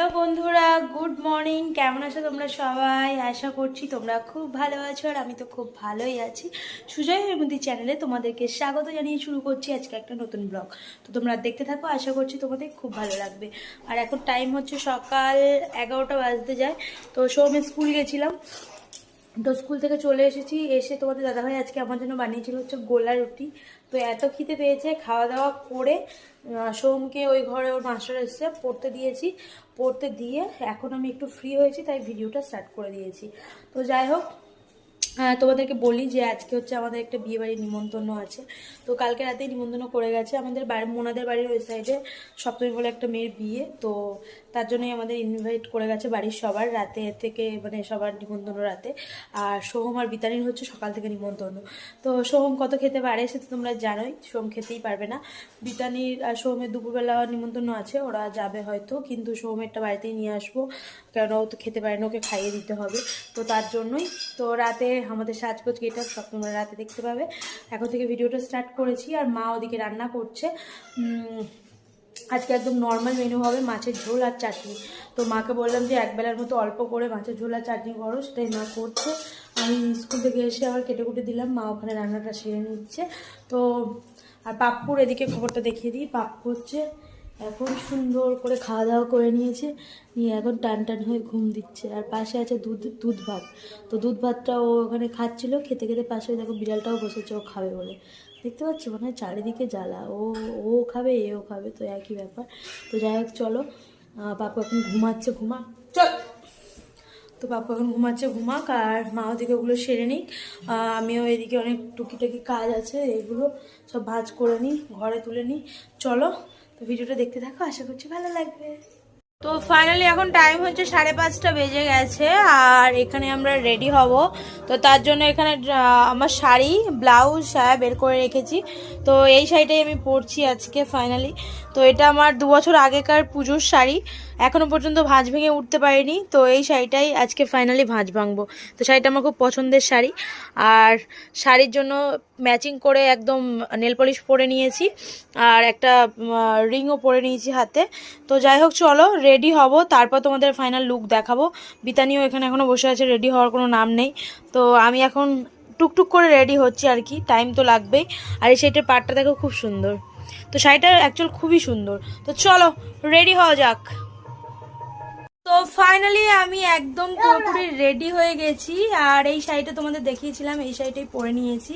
Hello বন্ধুরা, good morning. কেমন আছো তোমরা সবাই? আশা করছি তোমরা খুব ভালো আছো আর আমি তো খুব ভালোই আছি। সুজয় হেমন্তি চ্যানেলে তোমাদেরকে স্বাগত জানিয়ে শুরু করছি আজকে একটা নতুন ব্লগ। তো তোমরা দেখতে থাকো, আশা করছি তোমাদের খুব ভালো লাগবে। আর এখন টাইম হচ্ছে সকাল এগারোটা বাজতে যায়। তো সৌমে স্কুল গেছিলাম। তো স্কুল থেকে চলে এসেছি, এসে তোমাদের দাদাভাই আজকে আমার জন্য বানিয়েছিল হচ্ছে গোলা রুটি। তো এত খিদে পেয়েছে, খাওয়া দাওয়া করে সোমকে ওই ঘরে ওর মাস্টার এসছে, পড়তে দিয়েছি। পড়তে দিয়ে এখন আমি একটু ফ্রি হয়েছি, তাই ভিডিওটা স্টার্ট করে দিয়েছি। তো যাই হোক তোমাদেরকে বলি যে আজকে হচ্ছে আমাদের একটা বিয়ে বাড়ির নিমন্ত্রণ আছে। তো কালকে রাতেই নিমন্ত্রণ করে গেছে আমাদের বাড়ি, মোনাদের বাড়ির ওই সাইডে সপ্তমী বলে একটা মেয়ের বিয়ে। তো তার জন্যই আমাদের ইনভাইট করে গেছে বাড়ির সবার রাতে থেকে মানে সবার নিমন্ত্রণ রাতে। আর সোহম আর বিতানির হচ্ছে সকাল থেকে নিমন্ত্রণ। তো সোহম কত খেতে পারে সে তো তোমরা জানোই, সোহম খেতেই পারবে না। বিতানির আর সোহমের দুপুরবেলা নিমন্ত্রণ আছে, ওরা যাবে হয়তো, কিন্তু সোহমেরটা বাড়িতেই নিয়ে আসব। কারণ ও তো খেতে পারে না ওকে খাইয়ে দিতে হবে। তো তার জন্যই তো রাতে আমাদের সাজগোজ গেটা সব রাতে দেখতে পাবে। এখন থেকে ভিডিওটা স্টার্ট করেছি আর মা ওদিকে রান্না করছে। আজকে একদম নর্মাল মেনু হবে মাছের ঝোল আর চাটনি। তো মাকে বললাম যে একবেলার মতো অল্প করে মাছের ঝোল আর চাটনি করো, সেটাই মা করছে। আমি স্কুল থেকে এসে আবার কেটে কুটে দিলাম, মা ওখানে রান্নাটা সেরে নিচ্ছে। তো, আর পাপ্পুর এদিকে খবরটা দেখিয়ে দিই, পাপ্পু হচ্ছে এখন সুন্দর করে খাওয়া দাওয়া করে নিয়েছে। নিয়ে এখন টান টান হয়ে ঘুম দিচ্ছে। আর পাশে আছে দুধ দুধ ভাত। তো দুধ ভাতটা ও ওখানে খাচ্ছিলো। খেতে খেতে পাশে দেখো বিড়ালটাও বসেছে ও খাবে বলে। দেখতে পাচ্ছ? মানে চারিদিকে জ্বালা। ও ও খাবে, এও খাবে। তো একই ব্যাপার। তো যাই হোক, চলো। পাপু এখন ঘুমাচ্ছে ঘুমা চল। তো পাপু এখন ঘুমাচ্ছে, ঘুমাক। আর মা ওদিকে ওগুলো সেরে নিক। আমিও এদিকে অনেক টুকিটাকি কাজ আছে। এগুলো সব ভাজ করে নিই, ঘরে তুলে নিই। চলো। তো ভিডিওটা দেখতে থাকো আশা করছি ভালো লাগবে। তো ফাইনালি এখন টাইম হচ্ছে সাড়ে পাঁচটা বেজে গেছে, আর এখানে আমরা রেডি হব। তো তার জন্য এখানে আমার শাড়ি ব্লাউজ সায়া বের করে রেখেছি। তো এই শাড়িটাই আমি পরছি আজকে ফাইনালি তো এটা আমার দু বছর আগেকার পুজোর শাড়ি। এখনও পর্যন্ত ভাঁজ ভেঙে উঠতে পারিনি। তো এই শাড়িটাই আজকে ফাইনালি ভাঁজ ভাঙবো। তো শাড়িটা আমার খুব পছন্দের শাড়ি। আর শাড়ির জন্য ম্যাচিং করে একদম নেল পলিশ পরে নিয়েছি। আর একটা রিংও পরে নিয়েছি হাতে। তো যাই হোক, চলো রেডি হব, তারপর তোমাদের ফাইনাল লুক দেখাবো। বিতানিও এখানে এখনও বসে আছে রেডি হওয়ার কোনো নাম নেই। তো আমি এখন টুকটুক করে রেডি হচ্ছি আর কি টাইম তো লাগবেই। আর এই শাড়িটার পাটটা দেখো খুব সুন্দর। তো শাড়িটা অ্যাকচুয়াল খুবই সুন্দর। তো চলো রেডি হওয়া যাক। তো ফাইনালি আমি একদম পুরোপুরি রেডি হয়ে গেছি। আর এই শাড়িটা তোমাদের দেখিয়েছিলাম, এই শাড়িটাই পরে নিয়েছি।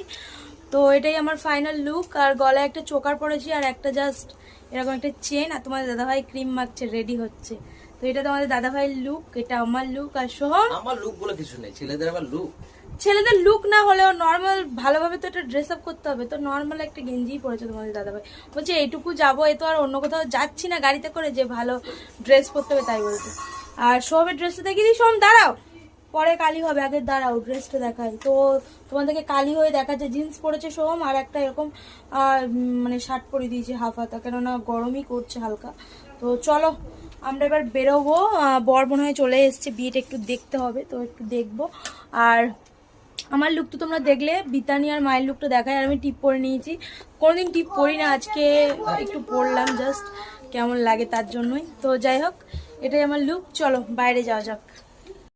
তো এটাই আমার ফাইনাল লুক আর গলায় একটা চোকার পরেছি আর একটা জাস্ট এরকম একটা চেন আর তোমাদের দাদাভাই ক্রিম মাখছে রেডি হচ্ছে। তো এটা তোমাদের দাদাভাইয়ের লুক এটা আমার লুক আর সোহম? আমার লুক বলে কিছু নেই ছেলেদের আবার লুক ছেলেদের লুক না হলেও নর্মাল ভালোভাবে তো একটা ড্রেস আপ করতে হবে। তো নর্মাল একটা গেঞ্জিই পরেছে তোমাদের দাদাভাই। বলছে এইটুকু যাব এ তো আর অন্য কোথাও যাচ্ছি না গাড়িতে করে যে ভালো ড্রেস পরতে হবে তাই বলছে। আর সোহমের ড্রেসটা দেখিয়ে দিই সোহম দাঁড়াও। পরে কালি হবে, আগে দাঁড়াও ড্রেসটা দেখাই। তো তোমাদেরকে কালি হয়ে দেখাচ্ছে জিন্স পরেছে সোহম, আর একটা এরকম মানে শার্ট পরে দিয়েছে হাফ হাতা, কেননা গরমই করছে হালকা। তো চলো, আমরা এবার বেরোবো বর মনে হয় চলে এসছে, বিয়েটা একটু দেখতে হবে, তো একটু দেখব। আর আমার লুক তো তোমরা দেখলে, বিতানি আর মায়ের লুকটা দেখায়, আর আমি টিপ পরে নিয়েছি। কোনোদিন টিপ পরি না, আজকে একটু পরলাম জাস্ট কেমন লাগে তার জন্যই। তো যাই হোক, এটাই আমার লুক চলো, বাইরে যাওয়া যাক।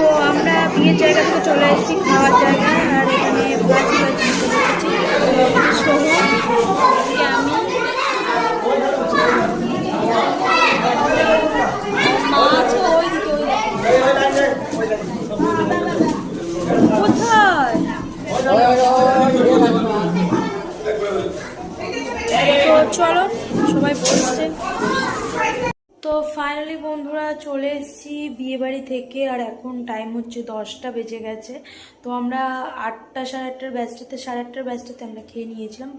তো আমরা বিয়ের জায়গা থেকে চলে এসেছি খাওয়ার জায়গা আর এখানে চলে সবাই বসছে তো ফাইনালি বন্ধুরা চলে এসেছি বিয়েবাড়ি থেকে, আর এখন টাইম হচ্ছে দশটা বেজে গেছে। তো আমরা আটটা সাড়ে আটটার ব্যাচটাতে সাড়ে আটটার ব্যাচটাতে আমরা খেয়ে নিয়েছিলাম।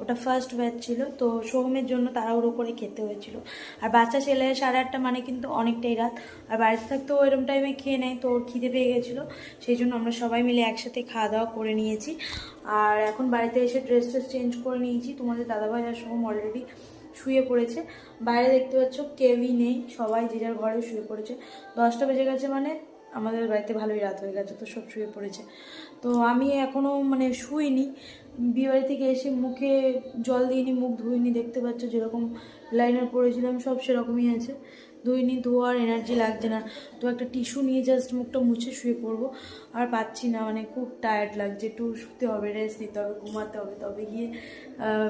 ওটা ফার্স্ট ব্যাচ ছিল। তো সোহমের জন্য তাড়াহুড়ো করে খেতে হয়েছিল। আর বাচ্চা ছেলে সাড়ে আটটা মানে কিন্তু অনেকটাই রাত। আর বাড়িতে থাকতেও এরম টাইমে খেয়ে নেয়, তো ওর খিদে পেয়ে গেছিল। সেই জন্য আমরা সবাই মিলে একসাথে খাওয়া দাওয়া করে নিয়েছি। আর এখন বাড়িতে এসে ড্রেস ট্রেস চেঞ্জ করে নিয়েছি। তোমাদের দাদাভাই আর সোহম অলরেডি শুয়ে পড়েছে। বাইরে দেখতে পাচ্ছ কেউই নেই, সবাই যে যার ঘরে শুয়ে পড়েছে। দশটা বেজে গেছে মানে আমাদের বাড়িতে ভালোই রাত হয়ে গেছে, তো সব শুয়ে পড়েছে। তো আমি এখনও মানে শুইনি। বিয়েবাড়ি থেকে এসে মুখে জল দিইনি, মুখ ধুইনি, দেখতে পাচ্ছ যেরকম লাইনার পড়েছিলাম সব সেরকমই আছে। ধুইনি ধোয়ার এনার্জি লাগছে না। তো একটা টিস্যু নিয়ে জাস্ট মুখটা মুছে শুয়ে পড়ব। আর পাচ্ছি না মানে খুব টায়ার্ড লাগছে। একটু শুতে হবে রেস্ট নিতে হবে, ঘুমাতে হবে, তবে গিয়ে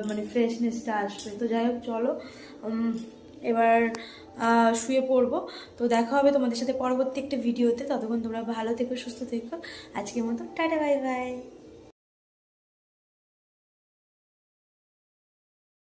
মানে ফ্রেশনেসটা আসবে। তো যাই হোক, চলো এবার শুয়ে পড়ব। তো দেখা হবে তোমাদের সাথে পরবর্তী একটা ভিডিওতে ততক্ষণ তোমরা ভালো থেকো, সুস্থ থেকো। আজকের মতো, টাটা বাই বাই